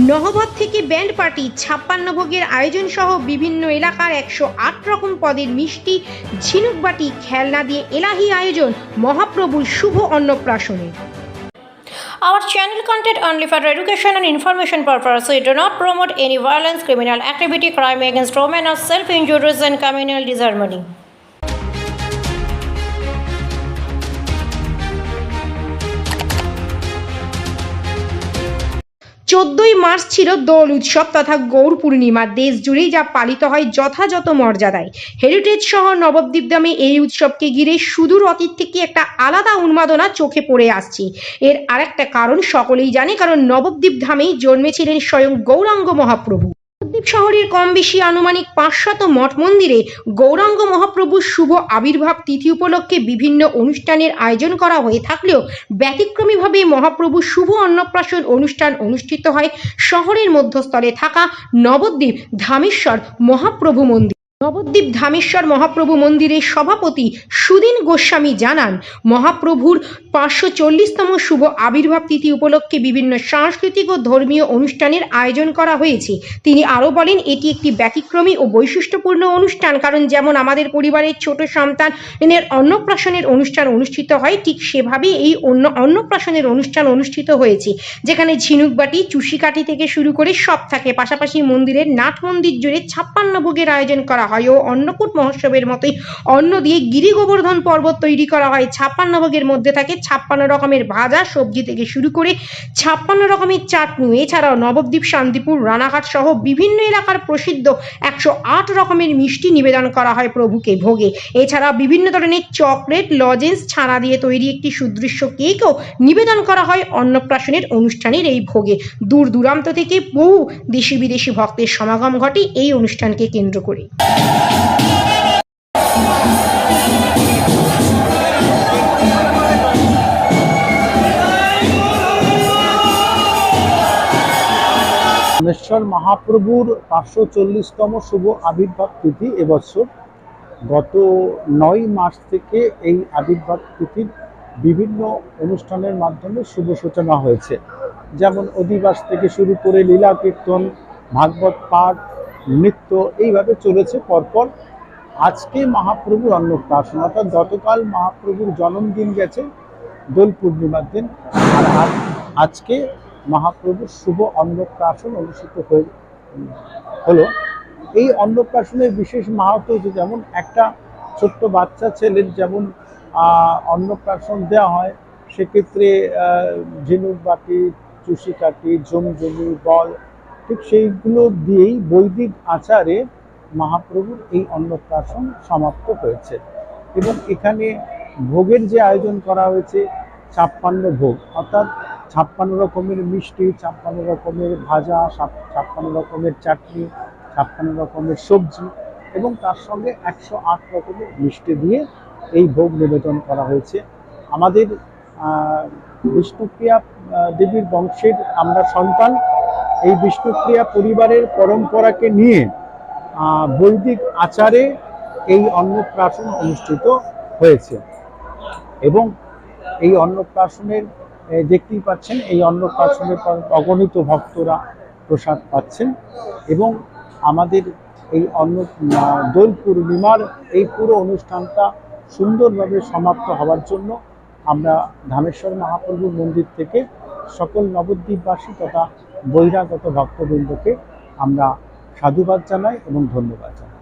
নহবত থেকে band party ছাপ্পান্ন ভোগের আয়োজন সহ বিভিন্ন এলাকার একশো আট রকম পদের মিষ্টি ঝিনুকবাটি খেলনা দিয়ে এলাহি আয়োজন মহাপ্রভুর শুভ অন্নপ্রাশনে Our channel content only for education and information purpose. We do not promote any violence, criminal activity, crime against women, or self-injuries and communal disharmony. চোদ্দই মার্চ ছিল দোল উৎসব তথা গৌর পূর্ণিমা। দেশ জুড়েই যা পালিত হয় যথাযথ মর্যাদায়। হেরিটেজ সহ নবদ্বীপ ধামে এই উৎসবকে ঘিরে সুদূর অতীত থেকে একটা আলাদা উন্মাদনা চোখে পড়ে আসছে। এর আরেকটা কারণ সকলেই জানে, কারণ নবদ্বীপ ধামেই জন্মেছিলেন স্বয়ং গৌরাঙ্গ মহাপ্রভু। শহরের কম বেশি আনুমানিক পাঁচশত মঠ মন্দিরে গৌরাঙ্গ মহাপ্রভুর শুভ আবির্ভাব তিথি উপলক্ষে বিভিন্ন অনুষ্ঠানের আয়োজন করা হয়ে থাকলেও ব্যতিক্রমীভাবে মহাপ্রভুর শুভ অন্নপ্রাশন অনুষ্ঠান অনুষ্ঠিত হয় শহরের মধ্যস্থলে থাকা নবদ্বীপ ধামেশ্বর মহাপ্রভু মন্দির। নবদ্বীপ ধামেশ্বর মহাপ্রভু মন্দিরের সভাপতি সুদিন গোস্বামী জানান, মহাপ্রভুর পাঁচশো চল্লিশতম শুভ আবির্ভাব তিথি উপলক্ষে বিভিন্ন সাংস্কৃতিক ও ধর্মীয় অনুষ্ঠানের আয়োজন করা হয়েছে। তিনি আরও বলেন, এটি একটি ব্যতিক্রমী ও বৈশিষ্ট্যপূর্ণ অনুষ্ঠান, কারণ যেমন আমাদের পরিবারের ছোট সন্তানের অন্নপ্রাশনের অনুষ্ঠান অনুষ্ঠিত হয়, ঠিক সেভাবেই এই অন্য অন্নপ্রাশনের অনুষ্ঠান অনুষ্ঠিত হয়েছে, যেখানে ঝিনুকবাটি চুষিকাঠি থেকে শুরু করে সব থাকে। পাশাপাশি মন্দিরের নাট মন্দির জুড়ে ছাপ্পান্ন ভোগের আয়োজন করা হয়। ও অন্নকূট মহোৎসবের মতোই অন্ন দিয়ে গিরি গোবর্ধন পর্বত তৈরি করা হয়। ছাপ্পান্ন ভোগের মধ্যে থাকে ছাপ্পান্ন রকমের ভাজা, সবজি থেকে শুরু করে ছাপ্পান্ন রকমের চাটনি। এছাড়াও নবদ্বীপ, শান্তিপুর, রানাঘাট সহ বিভিন্ন এলাকার প্রসিদ্ধ একশো আট রকমের মিষ্টি নিবেদন করা হয় প্রভুকে ভোগে। এছাড়া বিভিন্ন ধরনের চকলেট, লজেন্স, ছানা দিয়ে তৈরি একটি সুদৃশ্য কেকও নিবেদন করা হয় অন্নপ্রাশনের অনুষ্ঠানের এই ভোগে। দূর দূরান্ত থেকে বহু দেশি বিদেশি ভক্তের সমাগম ঘটে এই অনুষ্ঠানকে কেন্দ্র করে। রামেশ্বর মহাপ্রভুর পাঁচশো চল্লিশতম শুভ আবির্ভাব তিথি এবছর। গত নয় মাস থেকে এই আবির্ভাব তিথির বিভিন্ন অনুষ্ঠানের মাধ্যমে শুভ সূচনা হয়েছে। যেমন অধিবাস থেকে শুরু করে লীলা কীর্তন, ভাগবত পাঠ নৃত্য এইভাবে চলেছে, পরপর আজকে মহাপ্রভুর অন্নপ্রাশন। অর্থাৎ গতকাল মহাপ্রভুর জন্মদিন গেছে, দোল পূর্ণিমার দিন। আর আজ- আজকে মহাপ্রভুর শুভ অন্নপ্রাশন অনুষ্ঠিত হয়ে, হলো। এই অন্নপ্রাশনের বিশেষ মাহাত্ম হচ্ছে যেমন একটা ছোট্ট বাচ্চা ছেলের যেমন অন্নপ্রাশন দেওয়া হয়, সেক্ষেত্রে ঝিনুক বাটি চুষি কাটি জমজমি বল ঠিক সেইগুলো দিয়েই বৈদিক আচারে মহাপ্রভুর এই অন্নপ্রাশন সমাপ্ত হয়েছে। এবং এখানে ভোগের যে আয়োজন করা হয়েছে, ছাপ্পান্ন ভোগ, অর্থাৎ ছাপ্পান্ন রকমের মিষ্টি, ছাপ্পান্ন রকমের ভাজা ছাপ্পান্ন রকমের চাটনি, ছাপ্পান্ন রকমের সবজি এবং তার সঙ্গে একশো আট রকমের মিষ্টি দিয়ে এই ভোগ নিবেদন করা হয়েছে। আমাদের বিষ্ণুপ্রিয়া দেবীর বংশের আমরা সন্তান এই বিষ্ণুপ্রিয়া পরিবারের পরম্পরাকে নিয়ে বৈদিক আচারে এই অন্নপ্রাশন অনুষ্ঠিত হয়েছে। এবং এই অন্নপ্রাশনের দেখতেই পাচ্ছেন, এই অন্নপ্রাশনের পর অগণিত ভক্তরা প্রসাদ পাচ্ছেন এবং আমাদের এই অন্ন দোল পূর্ণিমার এই পুরো অনুষ্ঠানটা সুন্দরভাবে সমাপ্ত হওয়ার জন্য আমরা ধামেশ্বর মহাপ্রভু মন্দির থেকে সকল নবদ্বীপবাসী তথা বহিরাগত ভক্তবৃন্দকে আমরা সাধুবাদ জানাই এবং ধন্যবাদ জানাই।